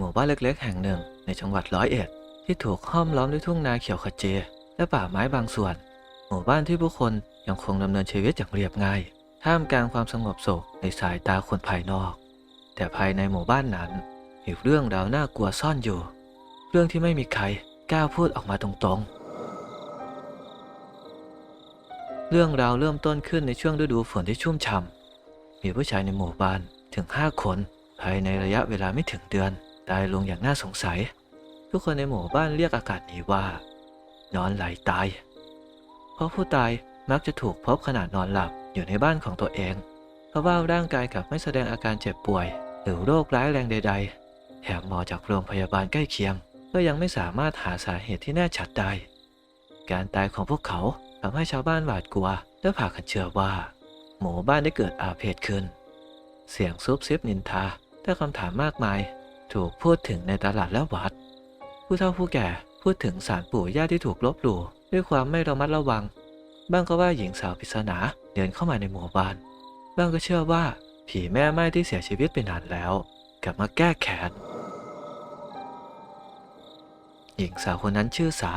หมู่บ้านเล็กๆ แห่งหนึ่งในจังหวัดร้อยเอ็ด ที่ถูกห้อมล้อมด้วยทุ่งนาเขียวขจีและป่าไม้บางส่วน หมู่บ้านที่ผู้คนยังคงดำเนินชีวิตอย่างเรียบง่าย ท่ามกลางความสงบสุขในสายตาคนภายนอก แต่ภายในหมู่บ้านนั้นมีเรื่องราวน่ากลัวซ่อนอยู่ เรื่องที่ไม่มีใครกล้าพูดออกมาตรงๆเรื่องราวเริ่มต้นขึ้นในช่วงฤดูฝนที่ชุ่มฉ่ำมีผู้ชายในหมู่บ้านถึงห้าคน ภายในระยะเวลาไม่ถึงเดือน ตายลงอย่างน่าสงสัย ทุกคนในหมู่บ้านเรียกอากาศนี้ว่า นอนไหลตาย เพราะผู้ตายมักจะถูกพบขณะนอนหลับอยู่ในบ้านของตัวเอง เพราะว่าร่างกายกลับไม่แสดงอาการเจ็บป่วย หรือโรคร้ายแรงใด ๆ แถมหมอจากโรงพยาบาลใกล้เคียง ก็ยังไม่สามารถหาสาเหตุที่แน่ชัดได้ การตายของพวกเขาทำให้ชาวบ้านหวาดกลัว และพากันเชื่อว่า หมู่บ้านได้เกิดอาเพศขึ้น เสียงซุบซิบนินทาและคำถามมากมาย ถูกพูดถึงในตลาดและวัด ผู้เฒ่าผู้แก่พูดถึงสารปู่ย่าที่ถูกลบหลู่ด้วยความไม่ระมัดระวัง บ้างก็ว่าหญิงสาวปริศนาเดินเข้ามาในหมู่บ้าน บ้างก็เชื่อว่าผีแม่ไม้ที่เสียชีวิตไปนานแล้ว กลับมาแก้แค้น หญิงสาวคนนั้นชื่อสา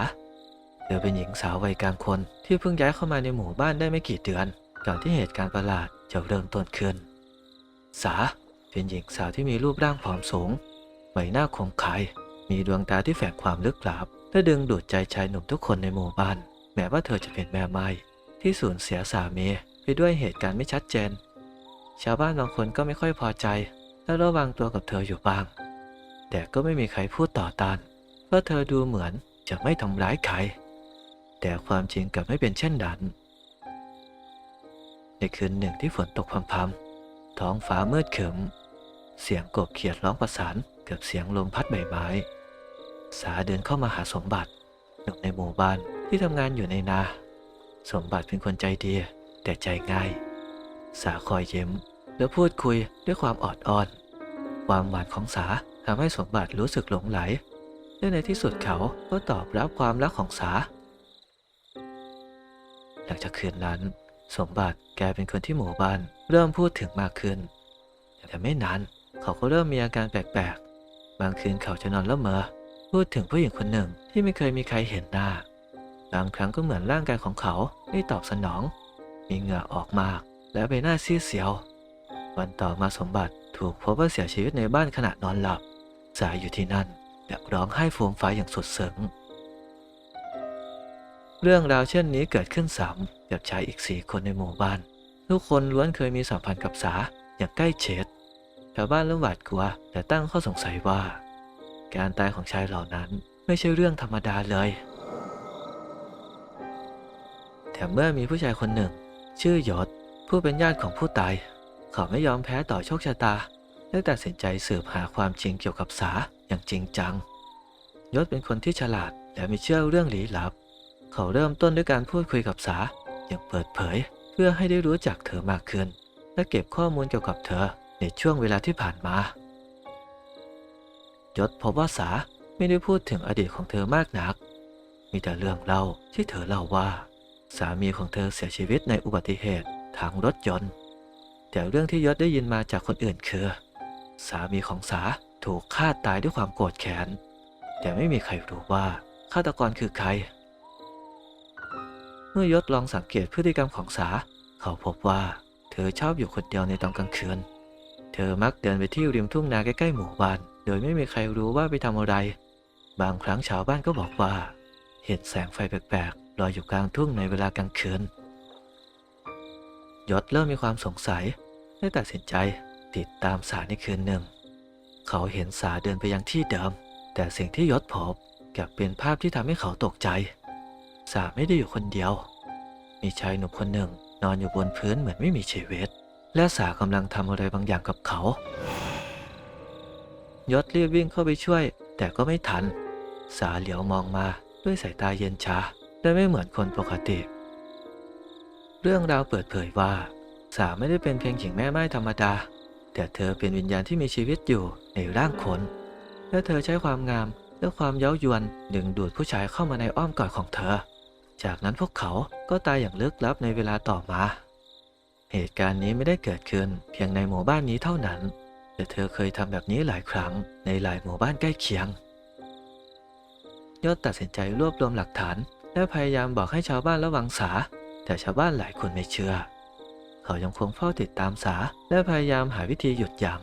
เธอเป็นหญิงสาววัยกลางคนที่เพิ่งย้ายเข้ามาในหมู่บ้านได้ไม่กี่เดือน ก่อนที่เหตุการณ์ประหลาดจะเริ่มต้นขึ้น สาเป็นหญิงสาวที่มีรูปร่างผอมสูง ใบหน้าคมคาย มีดวงตาที่แฝงความลึกลับและดึงดูดใจชายหนุ่มทุกคนในหมู่บ้าน แม้ว่าเธอจะเป็นแม่ไม้ที่สูญเสียสามีไปด้วยเหตุการณ์ไม่ชัดเจน ชาวบ้านบางคนก็ไม่ค่อยพอใจ และระวังตัวกับเธออยู่บ้าง แต่ก็ไม่มีใครพูดต่อต้านเพราะเธอดูเหมือนจะไม่ทำร้ายใคร แต่ความจริงกลับไม่เป็นเช่นนั้น ในคืนหนึ่งที่ฝนตกพรำๆท้องฟ้ามืดขรึม เสียงกบเขียดร้องประสาน กับเสียงลมพัดใบไม้ สาเดินเข้ามาหาสมบัติหนุ่มในหมู่บ้านที่ทำงานอยู่ในนา สมบัติเป็นคนใจดีแต่ใจง่าย สาคอยยิ้มและพูดคุยด้วยความออดอ้อน ความหวานของสาทำให้สมบัติรู้สึกหลงไหลและในที่สุดเขาก็ตอบรับความรักของสา หลังจากคืนนั้น สมบัติแกลายเป็นคนที่หมู่บ้านเริ่มพูดถึงมากขึ้น แต่ไม่นานเขาก็เริ่มมีอาการแปลกๆ บางคืนเขาจะนอนและเมอพูดถึงผู้หญิงคนหนึ่งที่ไม่เคยมีใครเห็นหน้า บางครั้งก็เหมือนร่างกายของเขาไม่ตอบสนอง มีเหงื่อออกมาก และใบหน้าซีดเสียว วันต่อมาสมบัติถูกพบว่าเสียชีวิตในบ้านขณะนอนหลับ สายอยู่ที่นั่นและร้องไห้ฟูมฟายอย่างสุดซึ้งเรื่องราวเช่นนี้เกิดขึ้นซ้ำกับชายอีกสี่คนในหมู่บ้าน ทุกคนล้วนเคยมีสัมพันธ์กับสาอย่างใกล้ชิด ชาวบ้านเริ่มหวาดกลัว แต่ตั้งข้อสงสัยว่า การตายของชายเหล่านั้นไม่ใช่เรื่องธรรมดาเลยแต่เมื่อมีผู้ชายคนหนึ่ง ชื่อยศผู้เป็นญาติของผู้ตาย เขาไม่ยอมแพ้ต่อโชคชะตาและตัดสินใจสืบหาความจริงเกี่ยวกับสาอย่างจริงจัง ยศเป็นคนที่ฉลาดและไม่เชื่อเรื่องลี้ลับ เขาเริ่มต้นด้วยการพูดคุยกับสาอย่างเปิดเผย เพื่อให้ได้รู้จักเธอมากขึ้น และเก็บข้อมูลเกี่ยวกับเธอ ในช่วงเวลาที่ผ่านมายศพบว่าสาไม่ได้พูดถึงอดีตของเธอมากนัก มีแต่เรื่องเล่าที่เธอเล่าว่า สามีของเธอเสียชีวิตในอุบัติเหตุทางรถยนต์ แต่เรื่องที่ยศได้ยินมาจากคนอื่นคือ สามีของสาถูกฆ่าตายด้วยความโกรธแค้น แต่ไม่มีใครรู้ว่าฆาตกรคือใคร เมื่อยศลองสังเกตพฤติกรรมของสา เขาพบว่าเธอชอบอยู่คนเดียวในตอนกลางคืน เธอมักเดินไปที่ริมทุ่งนาใกล้ๆหมู่บ้าน โดยไม่มีใครรู้ว่าไปทำอะไร บางครั้งชาวบ้านก็บอกว่า เห็นแสงไฟแปลกๆลอยอยู่กลางทุ่งในเวลากลางคืนยศเริ่มมีความสงสัยและตัดสินใจติดตามสาในคืนหนึ่ง เขาเห็นสาเดินไปยังที่เดิม แต่สิ่งที่ยศพบกลับเป็นภาพที่ทำให้เขาตกใจ สาไม่ได้อยู่คนเดียว มีชายหนุ่มคนหนึ่งนอนอยู่บนพื้นเหมือนไม่มีชีวิต และสากำลังทำอะไรบางอย่างกับเขายศรีบวิ่งเข้าไปช่วย แต่ก็ไม่ทัน สาเหลียวมองมาด้วยสายตาเย็นชาและไม่เหมือนคนปกติ เรื่องราวเปิดเผยว่า สาไม่ได้เป็นเพียงหญิงแม่ไม้ธรรมดา แต่เธอเป็นวิญญาณที่มีชีวิตอยู่ในร่างคน และเธอใช้ความงามและความเย้ายวนดึงดูดผู้ชายเข้ามาในอ้อมกอดของเธอ จากนั้นพวกเขาก็ตายอย่างลึกลับในเวลาต่อมา เหตุการณ์นี้ไม่ได้เกิดขึ้น เพียงในหมู่บ้านนี้เท่านั้น แต่เธอเคยทำแบบนี้หลายครั้งในหลายหมู่บ้านใกล้เคียงยศตัดสินใจรวบรวมหลักฐาน และพยายามบอกให้ชาวบ้านระวังสา แต่ชาวบ้านหลายคนไม่เชื่อ เขายังคงเฝ้าติดตามสา และพยายามหาวิธีหยุดยัง้ง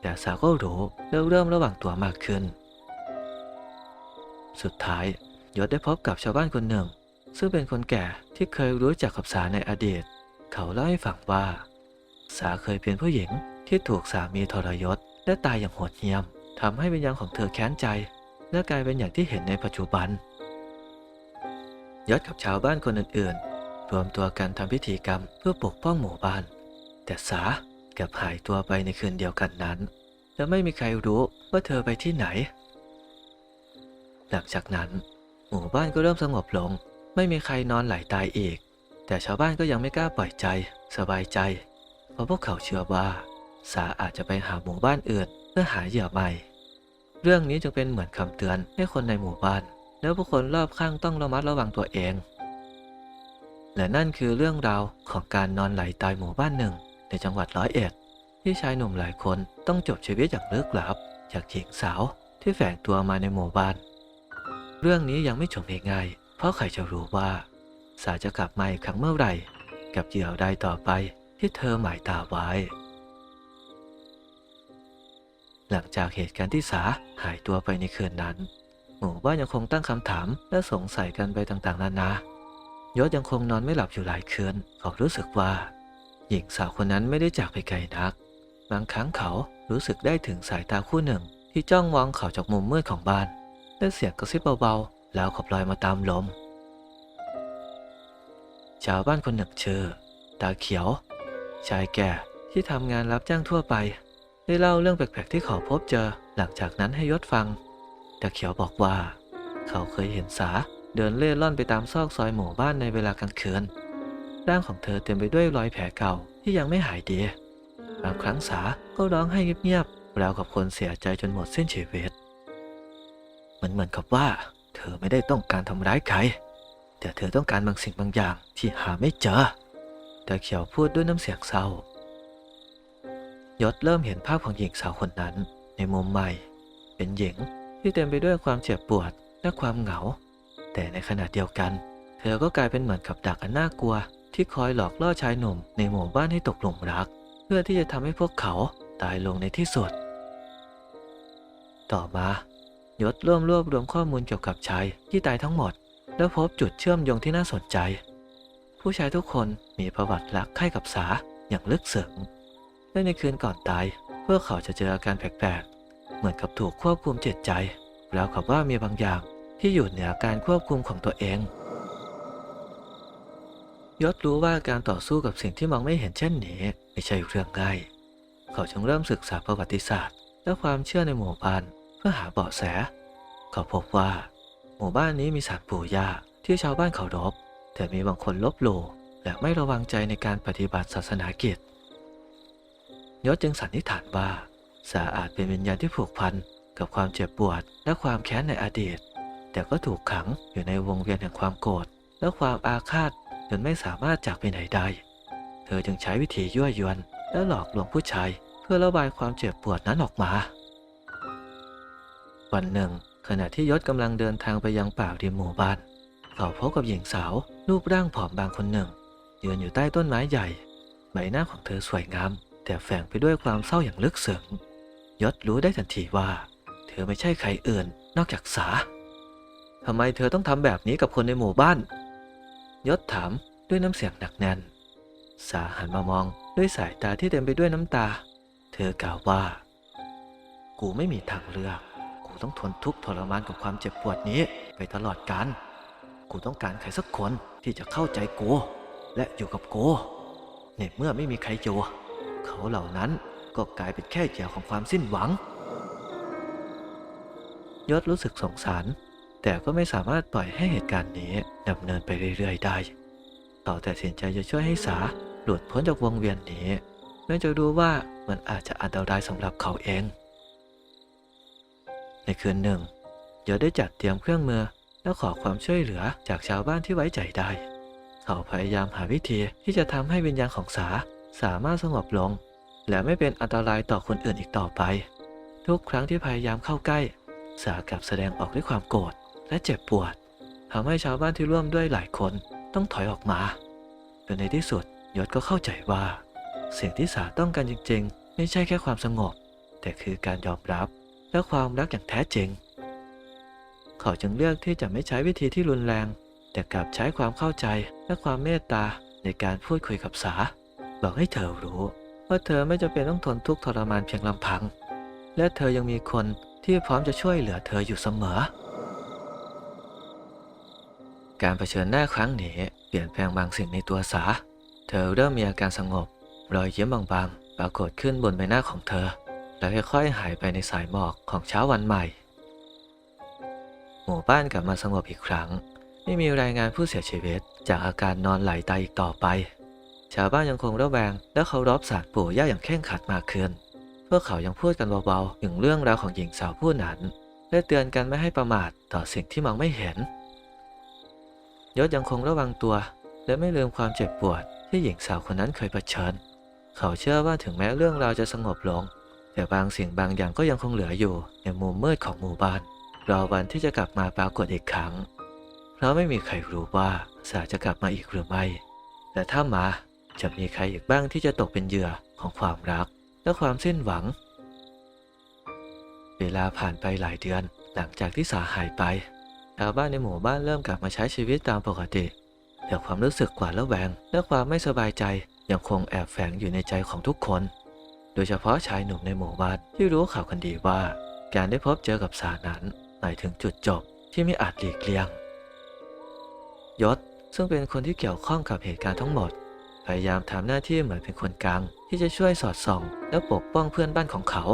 แต่สาก็รู้เริ่มเริ่มระวังตัวมากขึ้น สุดท้ายยศได้พบกับชาวบ้านคนหนึ่ง ซึ่งเป็นคนแก่ที่เคยรู้จักกับสาในอดีต เขาเล่าให้ฟังว่า สาเคยเป็นผู้หญิงที่ถูกสามีทรยศ และตายอย่างโหดเหี้ยมทำให้วิญญาณของเธอแค้นใจ และกลายเป็นอย่างที่เห็นในปัจจุบันยศกับชาวบ้านคนอื่นๆ รวมตัวกันทำพิธีกรรมเพื่อปกป้องหมู่บ้าน แต่สากับหายตัวไปในคืนเดียวกันนั้น และไม่มีใครรู้ว่าเธอไปที่ไหน หลังจากนั้น หมู่บ้านก็เริ่มสงบลง ไม่มีใครนอนไหลตายอีก แต่ชาวบ้านก็ยังไม่กล้าปล่อยใจ สบายใจ เพราะพวกเขาเชื่อว่า สาอาจจะไปหาหมู่บ้านอื่นเพื่อหาเหยื่อใหม่ เรื่องนี้จึงเป็นเหมือนคำเตือนให้คนในหมู่บ้าน และผู้คนรอบข้างต้องระมัดระวังตัวเอง และนั่นคือเรื่องราวของการนอนไหลตายหมู่บ้านหนึ่ง ในจังหวัดร้อยเอ็ดที่ชายหนุ่มหลายคนต้องจบชีวิตอย่างลึกลับ จากหญิงสาวที่แฝงตัวมาในหมู่บ้าน เรื่องนี้ยังไม่จบง่ายๆเพราะใครจะรู้ว่า สาจะกลับมาอีกครั้งเมื่อไหร่ กับเหยื่อใดต่อไปที่เธอหมายตาไว้ หลังจากเหตุการณ์ที่สาหายตัวไปในคืนนั้น หมู่บ้านยังคงตั้งคำถามและสงสัยกันไปต่างๆ นานา ยศยังคงนอนไม่หลับอยู่หลายคืนเขารู้สึกว่า หญิงสาวคนนั้นไม่ได้จากไปไกลนัก บางครั้งเขารู้สึกได้ถึงสายตาคู่หนึ่ง ที่จ้องมองเขาจากมุมมืดของบ้านและเสียงกระซิบเบาๆแล้วขับลอยมาตามลม ชาวบ้านคนหนึ่งชื่อตาเขียว ชายแก่ที่ทำงานรับจ้างทั่วไป ได้เล่าเรื่องแปลกๆที่เขาพบเจอหลังจากนั้นให้ยศฟังตาเขียวบอกว่า เขาเคยเห็นสาเดินเล่ร่อนไปตามซอกซอยหมู่บ้านในเวลากลางคืนร่างของเธอเต็มไปด้วยรอยแผลเก่าที่ยังไม่หายดีบางครั้งสาก็ร้องไห้เงียบๆราวกับคนเสียใจจนหมดสิ้นชีวิตมันเหมือนกับว่า เธอไม่ได้ต้องการทำร้ายใคร แต่เธอต้องการบางสิ่งบางอย่างที่หาไม่เจอแต่เขียวพูดด้วยน้ำเสียงเศร้ายศเริ่มเห็นภาพของหญิงสาวคนนั้น ในมุมใหม่ เป็นหญิงที่เต็มไปด้วยความเจ็บปวดและความเหงา แต่ในขณะเดียวกัน เธอก็กลายเป็นเหมือนกับดักอันน่ากลัว ที่คอยหลอกล่อชายหนุ่มในหมู่บ้านให้ตกหลุมรัก เพื่อที่จะทำให้พวกเขาตายลงในที่สุด ต่อมายศร่วมรวบรวมข้อมูลเกี่ยวกับชายที่ตายทั้งหมด แล้วพบจุดเชื่อมโยงที่น่าสนใจ ผู้ชายทุกคนมีประวัติรักใคร่กับสาอย่างลึกซึ้งและในคืนก่อนตายพวกเขาจะเจออาการแปลกๆ เหมือนกับถูกควบคุมจิตใจ แล้วกับว่ามีบางอย่างที่อยู่เหนือการควบคุมของตัวเอง ยศรู้ว่าการต่อสู้กับสิ่งที่มองไม่เห็นเช่นนี้ ไม่ใช่เรื่องง่าย เขาจึงเริ่มศึกษาประวัติศาสตร์ และความเชื่อในหมู่บ้านเพื่อหาเบาะแส เขาพบว่า หมู่บ้านนี้มีศาลปู่ย่าที่ชาวบ้านเคารพแต่มีบางคนลบหลู่และไม่ระวังใจในการปฏิบัติศาสนากิจยศจึงสันนิษฐานว่าสาอาจเป็นวิญญาณที่ผูกพันกับความเจ็บปวดและความแค้นในอดีต แต่ก็ถูกขังอยู่ในวงเวียนแห่งความโกรธและความอาฆาตจนไม่สามารถจากไปไหนได้ เธอจึงใช้วิธียั่วยวนและหลอกลวงผู้ชายเพื่อระบายความเจ็บปวดนั้นออกมา วันหนึ่ง ขณะที่ยศกำลังเดินทางไปยังป่าริมหมู่บ้านเขาพบกับหญิงสาวรูปร่างผอมบางคนหนึ่งยืนอยู่ใต้ต้นไม้ใหญ่ ใบหน้าของเธอสวยงาม แต่แฝงไปด้วยความเศร้าอย่างลึกซึ้งยศรู้ได้ทันทีว่า เธอไม่ใช่ใครอื่นนอกจากสาทำไมเธอต้องทำแบบนี้กับคนในหมู่บ้าน ยศถามด้วยน้ำเสียงหนักแน่น สาหันมามองด้วยสายตาที่เต็มไปด้วยน้ำตา เธอกล่าวว่า กูไม่มีทางเลือก กูต้องทนทุกข์ทรมานกับความเจ็บปวดนี้ไปตลอดกาลกูต้องการใครสักคนที่จะเข้าใจกูและอยู่กับกูในเมื่อไม่มีใครอยู่ เขาเหล่านั้นก็กลายเป็นแค่เหยื่อของความสิ้นหวัง ยศรู้สึกสงสาร แต่ก็ไม่สามารถปล่อยให้เหตุการณ์นี้ดำเนินไปเรื่อยๆได้ต่อแต่สินใจจะช่วยให้สาหลุดพ้นจากวงเวียนนี้แม้จะรู้ว่ามันอาจจะอันตรายสำหรับเขาเอง ในคืนหนึ่งยศได้จัดเตรียมเครื่องมือและขอความช่วยเหลือจากชาวบ้านที่ไว้ใจได้ เขาพยายามหาวิธีที่จะทำให้วิญญาณของสาสามารถสงบลง และไม่เป็นอันตรายต่อคนอื่นอีกต่อไป ทุกครั้งที่พยายามเข้าใกล้ สากลับแสดงออกด้วยความโกรธและเจ็บปวดทำให้ชาวบ้านที่ร่วมด้วยหลายคนต้องถอยออกมาจนในที่สุดยศก็เข้าใจว่าสิ่งที่สาต้องการจริงๆ ไม่ใช่แค่ความสงบ แต่คือการยอมรับ และความรักอย่างแท้จริง เขาจึงเลือกที่จะไม่ใช้วิธีที่รุนแรง แต่กลับใช้ความเข้าใจและความเมตตาในการพูดคุยกับสา บอกให้เธอรู้ ว่าเธอไม่จำเป็นต้องทนทุกข์ทรมานเพียงลำพัง และเธอยังมีคนที่พร้อมจะช่วยเหลือเธออยู่เสมอ การเผชิญหน้าครั้งนี้เปลี่ยนแปลงบางสิ่งในตัวสา เธอเริ่มมีอาการสงบ รอยยิ้มบางๆ ปรากฏขึ้นบนใบหน้าของเธอ แล้วค่อยๆหายไปในสายหมอกของเช้าวันใหม่ หมู่บ้านกลับมาสงบอีกครั้ง ไม่มีรายงานผู้เสียชีวิตจากอาการนอนไหลตายอีกต่อไป ชาวบ้านยังคงระแวงและเคารพศาสตร์ปู่ย่าอย่างเคร่งขัดมากขึ้น พวกเขายังพูดกันเบาๆถึงเรื่องราวของหญิงสาวผู้นั้นและเตือนกันไม่ให้ประมาทต่อสิ่งที่มองไม่เห็นยศยังคงระวังตัว และไม่ลืมความเจ็บปวดที่หญิงสาวคนนั้นเคยเผชิญ เขาเชื่อว่าถึงแม้เรื่องราวจะสงบลง แต่บางสิ่งบางอย่างก็ยังคงเหลืออยู่ในมุมมืดของหมู่บ้าน รอวันที่จะกลับมาปรากฏอีกครั้ง เพราะไม่มีใครรู้ว่าสาจะกลับมาอีกหรือไม่และถ้ามาจะมีใครอีกบ้างที่จะตกเป็นเหยื่อของความรักและความสิ้นหวัง เวลาผ่านไปหลายเดือน หลังจากที่สาหายไปชาวบ้านในหมู่บ้านเริ่มกลับมาใช้ชีวิตตามปกติแต่ความรู้สึกหวาดระแวง และความไม่สบายใจยังคงแอบแฝงอยู่ในใจของทุกคน โดยเฉพาะชายหนุ่มในหมู่บ้านที่รู้ข่าวกันดีว่า การได้พบเจอกับสานั้นหมายถึงจุดจบที่ไม่อาจหลีกเลี่ยง ยศซึ่งเป็นคนที่เกี่ยวข้องกับเหตุการณ์ทั้งหมด พยายามทำหน้าที่เหมือนเป็นคนกลางที่จะช่วยสอดส่อง และปกป้องเพื่อนบ้านของเขา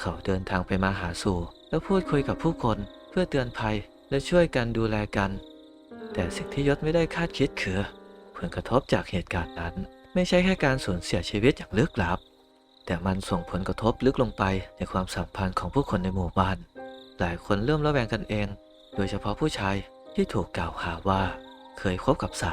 เขาเดินทางไปมาหาสู่ และพูดคุยกับผู้คนเพื่อเตือนภัยและช่วยกันดูแลกัน แต่สิ่งที่ยศไม่ได้คาดคิดคือ ผลกระทบจากเหตุการณ์นั้น ไม่ใช่แค่การสูญเสียชีวิตอย่างลึกลับ แต่มันส่งผลกระทบลึกลงไปในความสัมพันธ์ของผู้คนในหมู่บ้าน หลายคนเริ่มระแวงกันเอง โดยเฉพาะผู้ชายที่ถูกกล่าวหาว่า เคยคบกับสา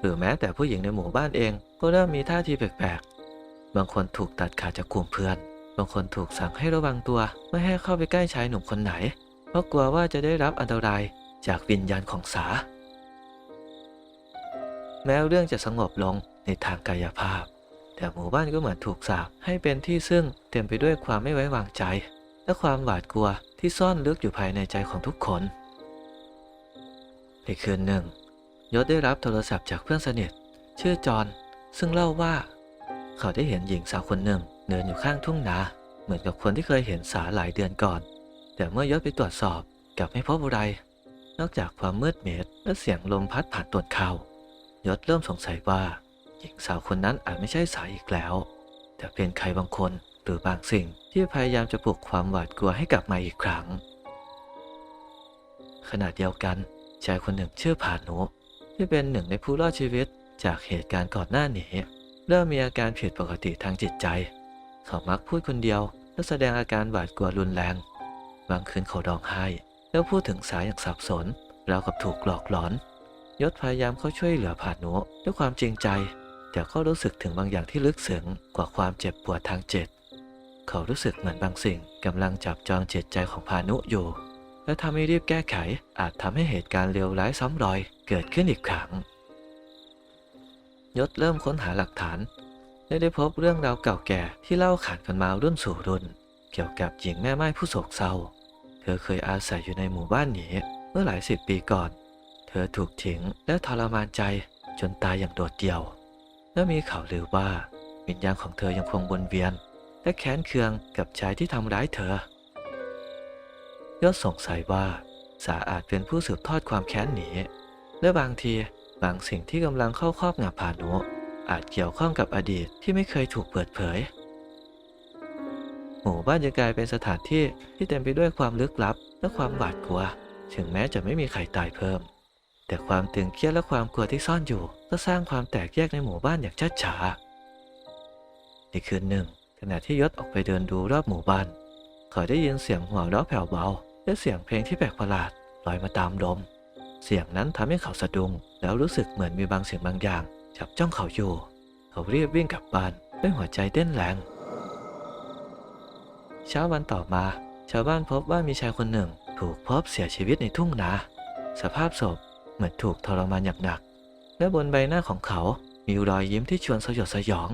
หรือแม้แต่ผู้หญิงในหมู่บ้านเองก็เริ่มมีท่าทีแปลกๆ บางคนถูกตัดขาดจากกลุ่มเพื่อน บางคนถูกสั่งให้ระวังตัวไม่ให้เข้าไปใกล้ชายหนุ่มคนไหน เพราะกลัวว่าจะได้รับอันตรายจากวิญญาณของสา แม้เรื่องจะสงบลงในทางกายภาพ แต่หมู่บ้านก็เหมือนถูกสาปให้เป็นที่ซึ่งเต็มไปด้วยความไม่ไว้วางใจ และความหวาดกลัวที่ซ่อนลึกอยู่ภายในใจของทุกคนในคืนหนึ่ง ยศได้รับโทรศัพท์จากเพื่อนสนิท ชื่อจอนซึ่งเล่าว่า เขาได้เห็นหญิงสาวคนหนึ่งเดินอยู่ข้างทุ่งนาเหมือนกับคนที่เคยเห็นสาหลายเดือนก่อน แต่เมื่อยศไปตรวจสอบกลับไม่พบอะไร นอกจากความมืดมิดและเสียงลมพัดผ่านต้นเขายศเริ่มสงสัยว่า ญิงสาวคนนั้นอาจไม่ใช่สายอีกแล้ว แต่เป็นใครบางคนหรือบางสิ่งที่พยายามจะปลุกความหวาดกลัวให้กลับมาอีกครั้ง ขณะเดียวกันชายคนหนึ่งชื่อผานุที่เป็นหนึ่งในผู้รอดชีวิตจากเหตุการณ์ก่อนหน้านี้เริ่มมีอาการผิดปกติทางจิตใจ เขามักพูดคนเดียวและแสดงอาการหวาดกลัวรุนแรง บางคืนเขาร้องไห้แล้วพูดถึงสายอย่างสับสนราวกับถูกหลอกหลอน ยศพยายามเข้าช่วยเหลือผานุด้วยความจริงใจ แต่ก็รู้สึกถึงบางอย่างที่ลึกซึ้งกว่าความเจ็บปวดทางจิต เขารู้สึกเหมือนบางสิ่งกำลังจับจองจิตใจของพานุอยู่ และถ้าไม่รีบแก้ไขอาจทำให้เหตุการณ์เลวร้ายซ้ำรอยเกิดขึ้นอีกครั้งยศเริ่มค้นหาหลักฐานและได้พบเรื่องราวเก่าแก่ที่เล่าขานกันมารุ่นสู่รุ่น เกี่ยวกับหญิงแม่ไม้ผู้โศกเศร้า เธอเคยอาศัยอยู่ในหมู่บ้านนี้เมื่อหลายสิบปีก่อน เธอถูกทิ้งและทรมานใจจนตายอย่างโดดเดี่ยว และมีข่าวลือว่าวิญญาณของเธอยังคงวนเวียน และแค้นเคืองกับชายที่ทำร้ายเธอยศสงสัยว่าสาอาจเป็นผู้สืบทอดความแค้นนี้ และบางทีบางสิ่งที่กำลังเข้าครอบงำพานุ อาจเกี่ยวข้องกับอดีตที่ไม่เคยถูกเปิดเผย หมู่บ้านจะกลายเป็นสถานที่ที่เต็มไปด้วยความลึกลับและความหวาดกลัว ถึงแม้จะไม่มีใครตายเพิ่ม แต่ความตึงเครียดและความกลัวที่ซ่อนอยู่ ก็สร้างความแตกแยกในหมู่บ้านอย่างชัดช้าในคืนหนึ่ง ขณะที่ยศออกไปเดินดูรอบหมู่บ้านเขาได้ยินเสียงหัวเราะแผ่วเบา และเสียงเพลงที่แปลกประหลาดลอยมาตามลม เสียงนั้นทำให้เขาสะดุ้งแล้วรู้สึกเหมือนมีบางสิ่งบางอย่าง จับจ้องเขาอยู่ เขารีบวิ่งกลับบ้านด้วยหัวใจเต้นแรงเช้าวันต่อมา ชาวบ้านพบว่ามีชายคนหนึ่ง ถูกพบเสียชีวิตในทุ่งนา สภาพศพ เหมือนถูกทรมานอย่างหนัก และบนใบหน้าของเขามีรอยยิ้มที่ชวนสยดสยอง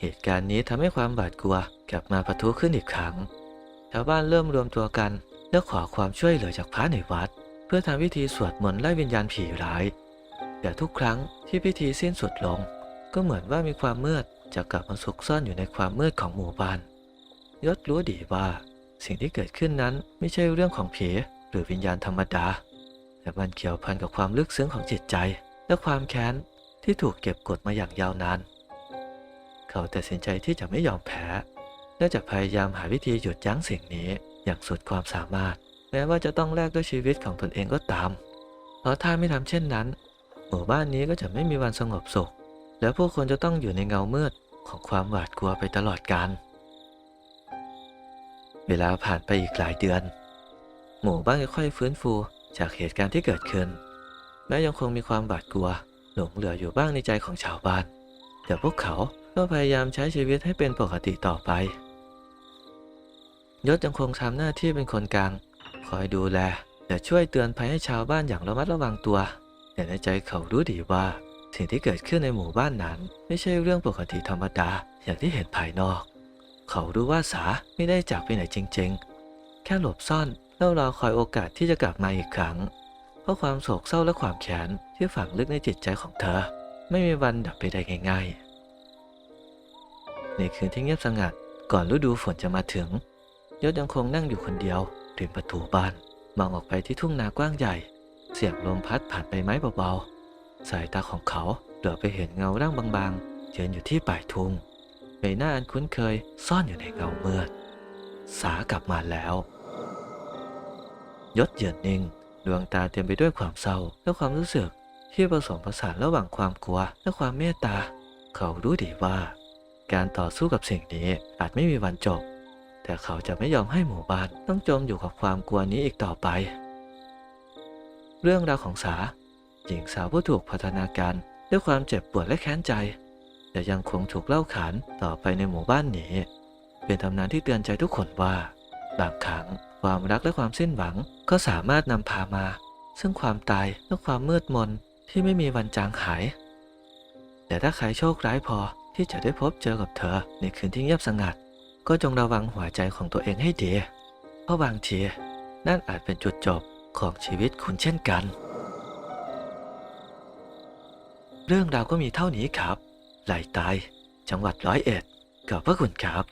เหตุการณ์นี้ทำให้ความบาดกลัวกลับมาปะทุขึ้นอีกครั้ง ชาวบ้านเริ่มรวมตัวกันและขอความช่วยเหลือจากพระในวัด เพื่อทำพิธีสวดมนต์ไล่วิญญาณผีร้าย แต่ทุกครั้งที่พิธีสิ้นสุดลง ก็เหมือนว่ามีความมืดจะกลับมาซุกซ่อนอยู่ในความมืดของหมู่บ้านยศรู้ดีว่า สิ่งที่เกิดขึ้นนั้นไม่ใช่เรื่องของผีหรือวิญญาณธรรมดา แต่มันเกี่ยวพันกับความลึกซึ้งของจิตใจ และความแค้นที่ถูกเก็บกดมาอย่างยาวนาน เขาตัดสินใจที่จะไม่ยอมแพ้และจะพยายามหาวิธีหยุดยั้งสิ่งนี้อย่างสุดความสามารถ แม้ว่าจะต้องแลกด้วยชีวิตของตนเองก็ตาม เพราะถ้าไม่ทำเช่นนั้น หมู่บ้านนี้ก็จะไม่มีวันสงบสุข และผู้คนจะต้องอยู่ในเงามืดของความหวาดกลัวไปตลอดกาลเวลาผ่านไปอีกหลายเดือน หมู่บ้านค่อยๆฟื้นฟู จากเหตุการณ์ที่เกิดขึ้นแม้ยังคงมีความหวาดกลัว หลงเหลืออยู่บ้างในใจของชาวบ้าน แต่พวกเขาก็พยายามใช้ชีวิตให้เป็นปกติต่อไป ยศยังคงทำหน้าที่เป็นคนกลาง คอยดูแลและช่วยเตือนภัยให้ชาวบ้านอย่างระมัดระวังตัว แต่ในใจเขารู้ดีว่าสิ่งที่เกิดขึ้นในหมู่บ้านนั้น ไม่ใช่เรื่องปกติธรรมดาอย่างที่เห็นภายนอก เขารู้ว่าสาไม่ได้จากไปไหนจริง ๆ แค่หลบซ่อน แล้วรอคอยโอกาสที่จะกลับมาอีกครั้ง เพราะความโศกเศร้าและความแค้นที่ฝังลึกในจิตใจของเธอ ไม่มีวันดับไปได้ง่ายๆ ในคืนที่เงียบสงัดก่อนฤดูฝนจะมาถึง ยศยังคงนั่งอยู่คนเดียวริมประตูบ้านมองออกไปที่ทุ่งนากว้างใหญ่ เสียงลมพัดผ่านใบไม้เบาๆ สายตาของเขาเหลือไปเห็นเงาร่างบางๆยืนอยู่ที่ปลายทุ่งใบหน้าอันคุ้นเคยซ่อนอยู่ในเงาเมืดสากลับมาแล้ว ยศเยืนนิ่ง ดวงตาเต็มไปด้วยความเศร้าและความรู้สึกที่ผสมผสานระหว่างความกลัวและความเมตตา เขารู้ดีว่า การต่อสู้กับสิ่งนี้อาจไม่มีวันจบ แต่เขาจะไม่ยอมให้หมู่บ้านต้องจมอยู่กับความกลัวนี้อีกต่อไป เรื่องราวของสาหญิงสาวผู้ถูกพัฒนาการด้วยความเจ็บปวดและแค้นใจ แต่ยังคงถูกเล่าขานต่อไปในหมู่บ้านนี้ เป็นตำนานที่เตือนใจทุกคนว่า บางครั้ง ความรักและความสิ้นหวัง ก็สามารถนำพามา ซึ่งความตายและความมืดมนที่ไม่มีวันจางหาย แต่ถ้าใครโชคร้ายพอที่จะได้พบเจอกับเธอในคืนที่เงียบสงัด ก็จงระวังหัวใจของตัวเองให้ดี เพราะบางทีนั่นอาจเป็นจุดจบของชีวิตคุณเช่นกัน เรื่องราวก็มีเท่านี้ครับไหลตาย จังหวัดร้อยเอ็ดขอบพระคุณครับ